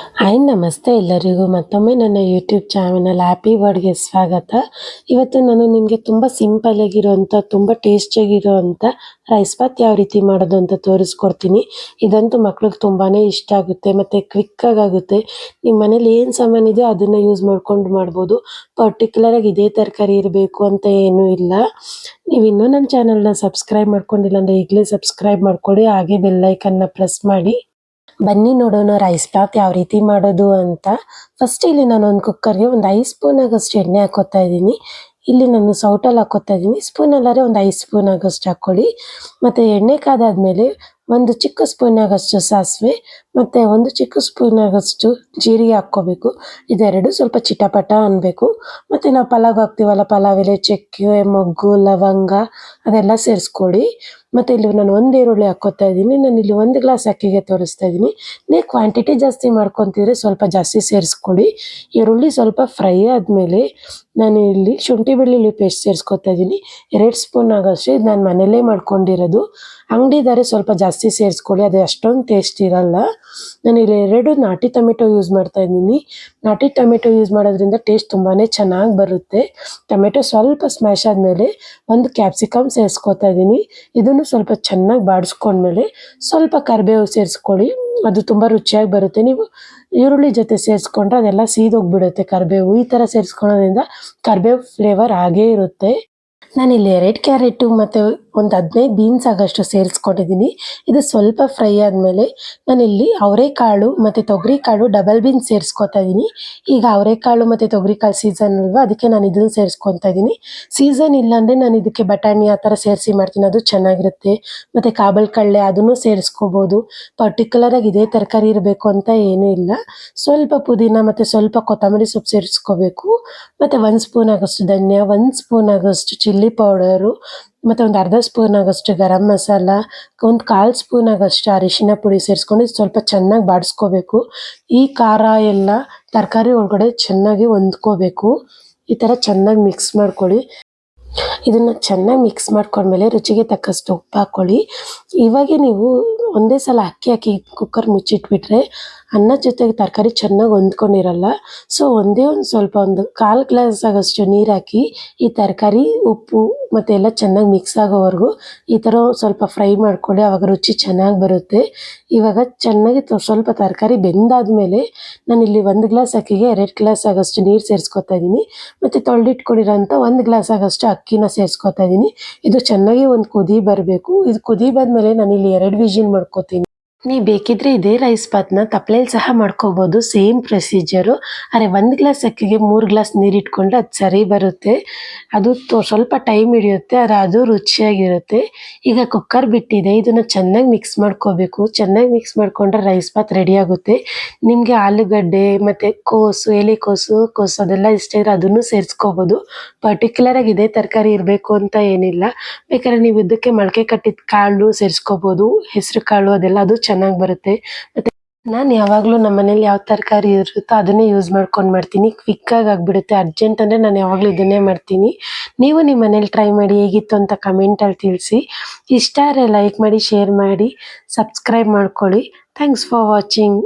Hi, ನಮಸ್ತೆ ಎಲ್ಲರಿಗೂ. ಮತ್ತೊಮ್ಮೆ ನನ್ನ ಯೂಟ್ಯೂಬ್ ಚಾನಲ್ ಹ್ಯಾಪಿ ವರ್ಡ್ಗೆ ಸ್ವಾಗತ. ಇವತ್ತು ನಾನು ನಿಮಗೆ ತುಂಬ ಸಿಂಪಲ್ ಆಗಿರುವಂಥ ತುಂಬ ಟೇಸ್ಟಿಯಾಗಿರೋಂಥ ರೈಸ್ ಬಾತ್ ಯಾವ ರೀತಿ ಮಾಡೋದು ಅಂತ ತೋರಿಸ್ಕೊಡ್ತೀನಿ. ಇದಂತೂ ಮಕ್ಳಿಗೆ ತುಂಬಾ ಇಷ್ಟ ಆಗುತ್ತೆ, ಮತ್ತು ಕ್ವಿಕ್ಕಾಗುತ್ತೆ ನಿಮ್ಮ ಮನೇಲಿ ಏನು ಸಾಮಾನು ಇದೆಯೋ ಅದನ್ನು ಯೂಸ್ ಮಾಡ್ಕೊಂಡು ಮಾಡ್ಬೋದು. ಪರ್ಟಿಕ್ಯುಲರಾಗಿ ಇದೇ ತರಕಾರಿ ಇರಬೇಕು ಅಂತ ಏನೂ ಇಲ್ಲ. ನೀವು ಇನ್ನೂ ನನ್ನ ಚಾನಲ್ನ ಸಬ್ಸ್ಕ್ರೈಬ್ ಮಾಡ್ಕೊಂಡಿಲ್ಲ ಅಂದರೆ ಈಗಲೇ ಸಬ್ಸ್ಕ್ರೈಬ್ ಮಾಡ್ಕೊಳ್ಳಿ. ಹಾಗೆ ಬೆಲ್ಲೈಕನ್ನ ಪ್ರೆಸ್ ಮಾಡಿ. ಬನ್ನಿ ನೋಡೋಣ ರೈಸ್ ಬಾತ್ ಯಾವ ರೀತಿ ಮಾಡೋದು ಅಂತ. ಫಸ್ಟ್ ಇಲ್ಲಿ ನಾನು ಒಂದು ಕುಕ್ಕರ್ಗೆ ಒಂದು ಐದು ಸ್ಪೂನ್ ಆಗೋಷ್ಟು ಎಣ್ಣೆ ಹಾಕೋತಾ ಇದ್ದೀನಿ. ಇಲ್ಲಿ ನಾನು ಸೌಟಲ್ಲಿ ಹಾಕೋತಾ ಇದ್ದೀನಿ. ಸ್ಪೂನ್ ಅಲ್ಲಾರೆ ಒಂದು ಐದು ಸ್ಪೂನ್ ಆಗೋಷ್ಟು ಹಾಕ್ಕೊಳ್ಳಿ. ಮತ್ತು ಎಣ್ಣೆ ಕಾದಾದ್ಮೇಲೆ ಒಂದು ಚಿಕ್ಕ ಸ್ಪೂನ್ ಆಗೋಷ್ಟು ಸಾಸಿವೆ, ಮತ್ತು ಒಂದು ಚಿಕ್ಕ ಸ್ಪೂನ್ ಆಗೋಷ್ಟು ಜೀರಿಗೆ ಹಾಕ್ಕೋಬೇಕು. ಇದೆರಡು ಸ್ವಲ್ಪ ಚಿಟಪಟ ಅನ್ನಬೇಕು ಮತ್ತು ನಾವು ಪಲಾವ್ ಹಾಕ್ತೀವಲ್ಲ, ಪಲಾವ್ ಎಲೆ ಚಕ್ಕೆ, ಮೊಗ್ಗು, ಲವಂಗ ಅದೆಲ್ಲ ಸೇರಿಸ್ಕೊಳ್ಳಿ. ಮತ್ತು ಇಲ್ಲಿ ನಾನು ಒಂದು ಈರುಳ್ಳಿ ಹಾಕೋತಾ ಇದ್ದೀನಿ. ನಾನು ಇಲ್ಲಿ ಒಂದು ಗ್ಲಾಸ್ ಅಕ್ಕಿಗೆ ತೋರಿಸ್ತಾ ಇದ್ದೀನಿ. ನೀವು ಕ್ವಾಂಟಿಟಿ ಜಾಸ್ತಿ ಮಾಡ್ಕೊತಿದ್ರೆ ಸ್ವಲ್ಪ ಜಾಸ್ತಿ ಸೇರಿಸ್ಕೊಳ್ಳಿ. ಈರುಳ್ಳಿ ಸ್ವಲ್ಪ ಫ್ರೈ ಆದಮೇಲೆ ನಾನು ಇಲ್ಲಿ ಶುಂಠಿ ಬೆಳ್ಳುಳ್ಳಿ ಪೇಸ್ಟ್ ಸೇರಿಸ್ಕೊತಾ ಇದ್ದೀನಿ. ಎರಡು ಸ್ಪೂನ್ ಆಗೋಷ್ಟು ನಾನು ಮನೆಯಲ್ಲೇ ಮಾಡ್ಕೊಂಡಿರೋದು. ಅಂಗಡಿದಾರೆ ಸ್ವಲ್ಪ ಜಾಸ್ತಿ ಸೇರಿಸ್ಕೊಳ್ಳಿ, ಅದು ಅಷ್ಟೊಂದು ಟೇಸ್ಟ್ ಇರಲ್ಲ. ನಾನು ಇಲ್ಲಿ ಎರಡು ನಾಟಿ ಟೊಮೆಟೊ ಯೂಸ್ ಮಾಡ್ತಾ ಇದ್ದೀನಿ. ನಾಟಿ ಟೊಮೆಟೊ ಯೂಸ್ ಮಾಡೋದ್ರಿಂದ ಟೇಸ್ಟ್ ತುಂಬಾ ಚೆನ್ನಾಗಿ ಬರುತ್ತೆ. ಟೊಮೆಟೊ ಸ್ವಲ್ಪ ಸ್ಮ್ಯಾಶ್ ಆದಮೇಲೆ ಒಂದು ಕ್ಯಾಪ್ಸಿಕಮ್ ಸೇರಿಸ್ಕೊತಾ ಇದ್ದೀನಿ. ಇದನ್ನು ಸ್ವಲ್ಪ ಚೆನ್ನಾಗಿ ಬಾಡಿಸ್ಕೊಂಡ್ಮೇಲೆ ಸ್ವಲ್ಪ ಕರಿಬೇವು ಸೇರಿಸ್ಕೊಳ್ಳಿ. ಅದು ತುಂಬ ರುಚಿಯಾಗಿ ಬರುತ್ತೆ. ನೀವು ಈರುಳ್ಳಿ ಜೊತೆ ಸೇರಿಸ್ಕೊಂಡ್ರೆ ಅದೆಲ್ಲ ಸೀದೋಗ್ಬಿಡುತ್ತೆ ಕರಿಬೇವು. ಈ ಥರ ಸೇರಿಸ್ಕೊಳ್ಳೋದ್ರಿಂದ ಕರಿಬೇವು ಫ್ಲೇವರ್ ಆಗೇ ಇರುತ್ತೆ. ನಾನಿಲ್ಲಿ ಎರಡು ಕ್ಯಾರೆಟು ಮತ್ತು ಒಂದು ಹದಿನೈದು ಬೀನ್ಸ್ ಆಗೋಷ್ಟು ಸೇರಿಸ್ಕೊಂಡಿದ್ದೀನಿ. ಇದು ಸ್ವಲ್ಪ ಫ್ರೈ ಆದಮೇಲೆ ನಾನಿಲ್ಲಿ ಅವರೆಕಾಳು ಮತ್ತು ತೊಗರಿಕಾಳು ಡಬಲ್ ಬೀನ್ಸ್ ಸೇರಿಸ್ಕೊತಾ ಇದ್ದೀನಿ ಈಗ ಅವರೆಕಾಳು ಮತ್ತು ತೊಗರಿಕಾಳು ಸೀಸನ್ ಅಲ್ವಾ, ಅದಕ್ಕೆ ನಾನು ಇದನ್ನು ಸೇರಿಸ್ಕೊತಾ ಇದ್ದೀನಿ ಸೀಸನ್ ಇಲ್ಲಾಂದರೆ ನಾನು ಇದಕ್ಕೆ ಬಟಾಣಿ ಆ ಥರ ಸೇರಿಸಿ ಮಾಡ್ತೀನಿ, ಅದು ಚೆನ್ನಾಗಿರುತ್ತೆ. ಮತ್ತು ಕಾಬಲ್ ಕಡಲೆ ಅದನ್ನು ಸೇರಿಸ್ಕೋಬೋದು. ಪರ್ಟಿಕ್ಯುಲರಾಗಿ ಇದೇ ತರಕಾರಿ ಇರಬೇಕು ಅಂತ ಏನೂ ಇಲ್ಲ. ಸ್ವಲ್ಪ ಪುದೀನ ಮತ್ತು ಸ್ವಲ್ಪ ಕೊತ್ತಂಬರಿ ಸೊಪ್ಪು ಸೇರಿಸ್ಕೋಬೇಕು. ಮತ್ತು ಒಂದು ಸ್ಪೂನ್ ಆಗೋಷ್ಟು ಧನ್ಯ, ಒಂದು ಸ್ಪೂನ್ ಆಗೋಷ್ಟು ಚಿಲ್ಲಿ ಪೌಡರು ಮತ್ತು ಒಂದು ಅರ್ಧ ಸ್ಪೂನ್ ಆಗೋಷ್ಟು ಗರಂ ಮಸಾಲ, ಒಂದು ಕಾಲು ಸ್ಪೂನ್ ಆಗೋಷ್ಟು ಅರಿಶಿನ ಪುಡಿ ಸೇರಿಸ್ಕೊಂಡು ಸ್ವಲ್ಪ ಚೆನ್ನಾಗಿ ಬಾಡಿಸ್ಕೋಬೇಕು. ಈ ಖಾರ ಎಲ್ಲ ತರಕಾರಿ ಒಳಗಡೆ ಚೆನ್ನಾಗಿ ಹೊಂದ್ಕೋಬೇಕು. ಈ ಥರ ಚೆನ್ನಾಗಿ ಮಿಕ್ಸ್ ಮಾಡ್ಕೊಳ್ಳಿ. ಇದನ್ನು ಚೆನ್ನಾಗಿ ಮಿಕ್ಸ್ ಮಾಡ್ಕೊಂಡ್ಮೇಲೆ ರುಚಿಗೆ ತಕ್ಕಷ್ಟು ಉಪ್ಪು ಹಾಕ್ಕೊಳ್ಳಿ ಇವಾಗೆ ನೀವು ಒಂದೇ ಸಲ ಅಕ್ಕಿ ಹಾಕಿ ಕುಕ್ಕರ್ ಮುಚ್ಚಿಟ್ಬಿಟ್ರೆ ಅನ್ನ ಜೊತೆಗೆ ತರಕಾರಿ ಚೆನ್ನಾಗಿ ಹೊಂದ್ಕೊಂಡಿರಲ್ಲ. ಸೊ ಒಂದೇ ಒಂದು ಸ್ವಲ್ಪ ಒಂದು ಕಾಲು ಗ್ಲಾಸ್ ಆಗೋಷ್ಟು ನೀರು ಹಾಕಿ ಈ ತರಕಾರಿ, ಉಪ್ಪು ಮತ್ತು ಎಲ್ಲ ಚೆನ್ನಾಗಿ ಮಿಕ್ಸ್ ಆಗೋವರೆಗೂ ಈ ಥರ ಸ್ವಲ್ಪ ಫ್ರೈ ಮಾಡ್ಕೊಳ್ಳಿ ಆವಾಗ ರುಚಿ ಚೆನ್ನಾಗಿ ಬರುತ್ತೆ. ಇವಾಗ ಚೆನ್ನಾಗಿ ಸ್ವಲ್ಪ ತರಕಾರಿ ಬೆಂದಾದಮೇಲೆ ನಾನು ಇಲ್ಲಿ ಒಂದು ಗ್ಲಾಸ್ ಅಕ್ಕಿಗೆ ಎರಡು ಗ್ಲಾಸ್ ಆಗೋಷ್ಟು ನೀರು ಸೇರಿಸ್ಕೊತಾ ಇದ್ದೀನಿ ಮತ್ತು ತೊಳೆದಿಟ್ಕೊಂಡಿರೋಂಥ ಒಂದು ಗ್ಲಾಸ್ ಆಗೋಷ್ಟು ಅಕ್ಕಿನ ಸೇರಿಸ್ಕೊತಾ ಇದ್ದೀನಿ ಇದು ಚೆನ್ನಾಗಿ ಒಂದು ಕುದಿ ಬರಬೇಕು. ಇದು ಕುದಿ ಬಂದಮೇಲೆ ಇಲ್ಲಿ ಎರಡು ವಿಜಿಲ್ ಮಾಡ್ಕೊತೀನಿ ನೀವು ಬೇಕಿದ್ರೆ ಇದೇ ರೈಸ್ ಬಾತ್ನ ತಪ್ಪಲೆಯಲ್ಲಿ ಸಹ ಮಾಡ್ಕೋಬೋದು ಸೇಮ್ ಪ್ರೊಸೀಜರು ಆದರೆ ಒಂದು ಗ್ಲಾಸ್ ಅಕ್ಕಿಗೆ ಮೂರು ಗ್ಲಾಸ್ ನೀರು ಇಟ್ಕೊಂಡ್ರೆ ಅದು ಸರಿ ಬರುತ್ತೆ. ಅದು ಸ್ವಲ್ಪ ಟೈಮ್ ಹಿಡಿಯುತ್ತೆ ಆದರೆ ಅದು ರುಚಿಯಾಗಿರುತ್ತೆ. ಈಗ ಕುಕ್ಕರ್ ಬಿಟ್ಟಿದೆ, ಇದನ್ನು ಚೆನ್ನಾಗಿ ಮಿಕ್ಸ್ ಮಾಡ್ಕೋಬೇಕು. ಚೆನ್ನಾಗಿ ಮಿಕ್ಸ್ ಮಾಡಿಕೊಂಡ್ರೆ ರೈಸ್ ಬಾತ್ ರೆಡಿ ಆಗುತ್ತೆ. ನಿಮಗೆ ಆಲೂಗಡ್ಡೆ, ಮತ್ತು ಕೋಸು ಎಲೆಕೋಸು ಕೋಸು ಅದೆಲ್ಲ ಇಷ್ಟ ಇದ್ರೆ ಅದನ್ನು ಸೇರಿಸ್ಕೋಬೋದು. ಪರ್ಟಿಕ್ಯುಲರಾಗಿ ಇದೇ ತರಕಾರಿ ಇರಬೇಕು ಅಂತ ಏನಿಲ್ಲ. ಬೇಕಾದ್ರೆ ನೀವು ಇದಕ್ಕೆ ಮೊಳಕೆ ಕಟ್ಟಿದ ಕಾಳು ಸೇರಿಸ್ಕೋಬೋದು, ಹೆಸರು ಕಾಳು ಅದೆಲ್ಲ, ಅದು ಚೆನ್ನಾಗಿ ಬರುತ್ತೆ. ಮತ್ತೆ ನಾನು ಯಾವಾಗಲೂ ನಮ್ಮ ಮನೇಲಿ ಯಾವ ತರಕಾರಿ ಇರುತ್ತೋ ಅದನ್ನೇ ಯೂಸ್ ಮಾಡ್ಕೊಂಡು ಮಾಡ್ತೀನಿ. ಕ್ವಿಕ್ ಆಗಿ ಆಗಿಬಿಡುತ್ತೆ. ಅರ್ಜೆಂಟ್ ಅಂದ್ರೆ ನಾನು ಯಾವಾಗಲೂ ಇದನ್ನೇ ಮಾಡ್ತೀನಿ. ನೀವು ನಿಮ್ಮ ಮನೇಲಿ ಟ್ರೈ ಮಾಡಿ ಹೇಗಿತ್ತು ಅಂತ ಕಮೆಂಟಲ್ಲಿ ತಿಳಿಸಿ. ಇಷ್ಟ ಆದರೆ ಲೈಕ್ ಮಾಡಿ ಶೇರ್ ಮಾಡಿ ಸಬ್ಸ್ಕ್ರೈಬ್ ಮಾಡ್ಕೊಳ್ಳಿ. Thanks for watching